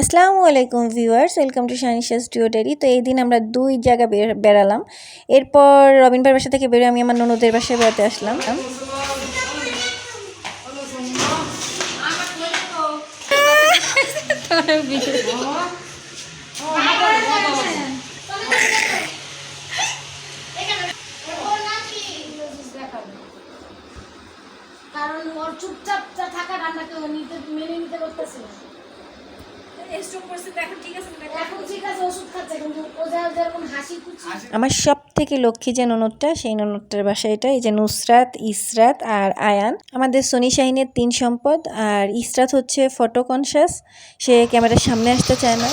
আসসালামু আলাইকুম viewers, welcome to Shanisha studio dairy তো এই দিন আমরা দুই জায়গা বেড়ালাম। এরপর রবিন ভাইয়ের বাসা থেকে বেরোয়, আমি আমার ননদের বাসায় বেড়াতে আসলাম। কারণ ওর চুপচাপ থাকা রান্নাকে ও নিতে মেনে নিতে করতেছে না। এখন ঠিক আছে ওষুধ খাচ্ছে কিন্তু ও যা যেরকম হাসি খুশি। আমার সব থেকে লক্ষ্মী যে ননদটা সেই ননদটার বাসা এটা এই যে নুসরাত ইসরাত আর আয়ান। আমাদের সোনি শাহিনের তিন সম্পদ আর ইসরাত হচ্ছে ফটো কনসাস সে ক্যামেরার সামনে আসতে চায় না।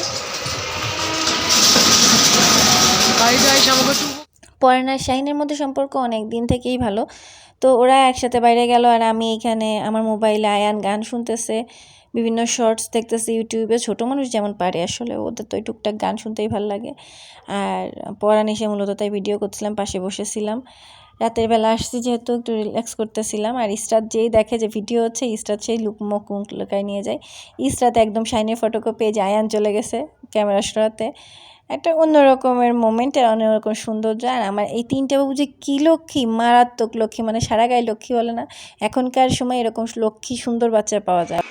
পয়নার শাহিনের মধ্যে সম্পর্ক অনেক দিন থেকেই ভালো। তো ওরা একসাথে বাইরে গেল আর আমি এখানে আমার মোবাইলে আয়ান গান শুনতেছে। বিভিন্ন শর্টস দেখতেছে ইউটিউবে, ছোটো মানুষ যেমন পারে আসলে, ওদের তো ওই টুকটাক গান শুনতেই ভালো লাগে। আর পরাণ এসে মূলত তাই ভিডিও করছিলাম, পাশে বসেছিলাম। রাতের বেলা আসছি যেহেতু, একটু রিল্যাক্স করতেছিলাম। আর ইস্টার যেই দেখে যে ভিডিও হচ্ছে ইস্টার সেই লুক মুখ মুখ লুকায় নিয়ে যায়। ইস্টাতে একদম শাইনের ফটোকে পেয়ে যে আয়ান চলে গেছে ক্যামেরা সরাতে। একটা অন্য রকমের মোমেন্ট আর অন্যরকম সৌন্দর্য। আর আমার এই তিনটে বাবু যে কী লক্ষ্মী, মারাত্মক লক্ষ্মী মানে সারা গায়ে লক্ষ্মী বলে না। এখনকার সময় এরকম লক্ষ্মী সুন্দর বাচ্চা পাওয়া যায়।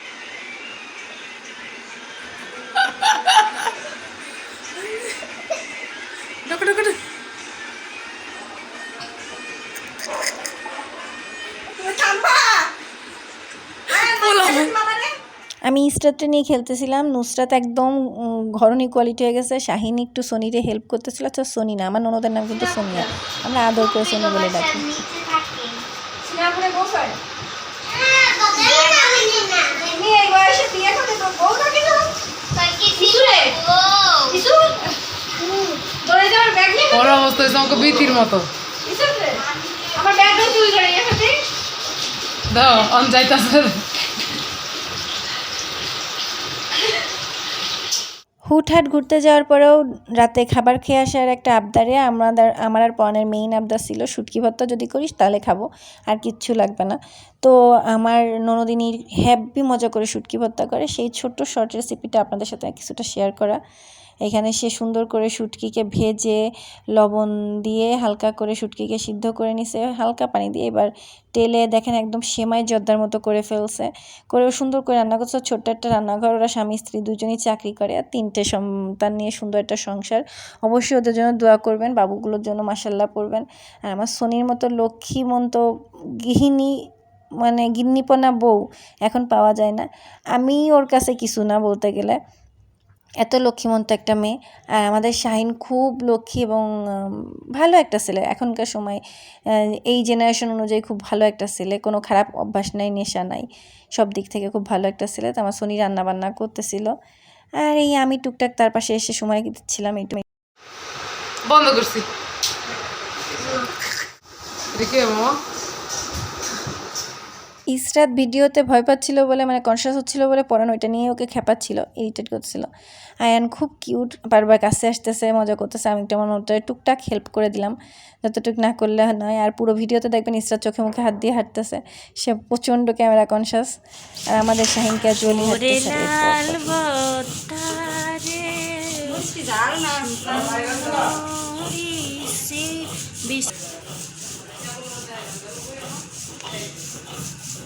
আমি ইস্টারটা নিয়ে খেলতেছিলাম নুসরাত একদম ঘরনি কোয়ালিটি হয়ে গেছে শাহিন একটু সোনিরে হেল্প করতেছিল আচ্ছা সোনি না আমার ননদের নাম কিন্তু সোনিয়া আমরা আদর করে সোনি বলে ডাকি। ওর অবস্থা হয়েছে আমাকে বিতির মতো। দাও অন যাইতাছে। হুটহাট ঘুরতে যাওয়ার পরেও রাতে খাবার খেয়ে আসার একটা আবদারে আমাদের, আমার আর পনেরো মেইন আবদার ছিল শুটকি ভর্তা যদি করিস তাহলে খাব, আর কিচ্ছু লাগবে না। তো আমার ননদিনীর হ্যাপি মজা করে শুটকি ভর্তা করে, সেই ছোট্ট শর্ট রেসিপিটা আপনাদের সাথে কিছুটা শেয়ার করা। এখানে সে সুন্দর করে শুটকিকে ভেজে লবণ দিয়ে হালকা করে শুটকিকে সিদ্ধ করে নিছে। হালকা পানি দিয়ে এবার তেলে দেখেন একদম সেমাই জর্দার মতো করে ফেলছে। করে সুন্দর করে রান্না করছে। ছোট্ট একটা রান্নাঘর। ওরা স্বামী, স্ত্রী দুজনেই চাকরি করে আর তিনটে সন্তান নিয়ে সুন্দর একটা সংসার। অবশ্যই ওদের জন্য দোয়া করবেন, বাবুগুলোর জন্য মাসাল্লাহ পড়বেন। আর আমার সোনির মতো লক্ষ্মীমন্ত গৃহিণী মানে গিন্নিপনা বউ এখন পাওয়া যায় না। আমি ওর কাছে কিছু না বলতে গেলে। এত লক্ষ্মীমন্ত একটা মেয়ে। আর আমাদের শাহিন খুব লক্ষ্মী এবং ভালো একটা ছেলে। এখনকার সময় এই জেনারেশন অনুযায়ী খুব ভালো একটা ছেলে। কোনো খারাপ অভ্যাস নাই নেশা নাই। সব দিক থেকে খুব ভালো একটা ছেলে। তো আমার সোনি রান্নাবান্না করতেছিল। আর এই আমি টুকটাক তার পাশে এসে সময় দিচ্ছিলাম। একটু বন্ধ করছি। ইসরাত ভিডিওতে ভয় পাচ্ছিল বলে মানে কনসিয়াস হচ্ছিল বলে পরান ওইটা নিয়ে ওকে খেপাচ্ছিল ইরিটেট করছিল আয়ান খুব কিউট বারবার কাছে আসতেছে মজা করতেছে। আমি একটা মনে হতো টুকটাক হেল্প করে দিলাম যতটুক না করলে নয়। আর পুরো ভিডিওতে দেখবেন ইসরাত চোখে মুখে হাত দিয়ে হাঁটতেছে। সে প্রচণ্ড ক্যামেরা কনসিয়াস আর আমাদের শাহিন ক্যাজুয়ালি হাঁটতেছে।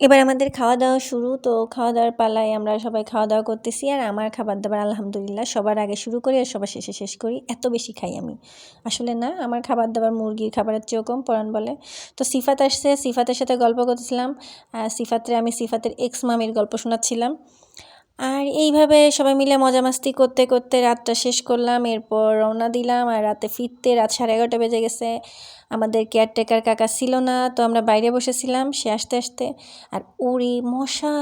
এবার আমাদের খাওয়া দাওয়া শুরু। তো খাওয়া দাওয়ার পালায় আমরা সবাই খাওয়া দাওয়া করতেছি আর আমার খাবার দাবার আলহামদুলিল্লাহ সবার আগে শুরু করি আর সবার শেষে শেষ করি। এত বেশি খাই আমি। আসলে না, আমার খাবার দাবার মুরগির খাবারের চেয়েও কম, পরাণ বলে। তো সিফাত আসছে, সিফাতের সাথে গল্প করতেছিলাম। সিফাতের আমি সিফাতের এক্স মামির গল্প শোনাচ্ছিলাম। আর এইভাবে সবাই মিলে মজা মাস্তি করতে করতে রাতটা শেষ করলাম। এরপর রওনা দিলাম আর রাতে ফিরতে রাত সাড়ে এগারোটা বেজে গেছে। আমাদের কেয়ারটেকার কাকা ছিল না, তো আমরা বাইরে বসেছিলাম সে আসতে আসতে। আর উড়ি মশা,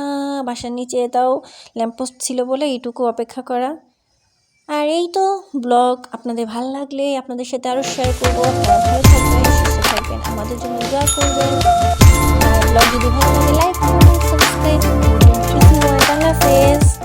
বাসার নিচে তাও ল্যাম্পোস্ট ছিল বলে এইটুকু অপেক্ষা করা। আর এই তো ব্লগ আপনাদের ভালো লাগলে আপনাদের সাথে আরও শেয়ার করব। ভালো থাকবেন, সুস্থ থাকবেন, আমাদের জন্য করবেন। আর ব্লগ যদি Hasta luego, face.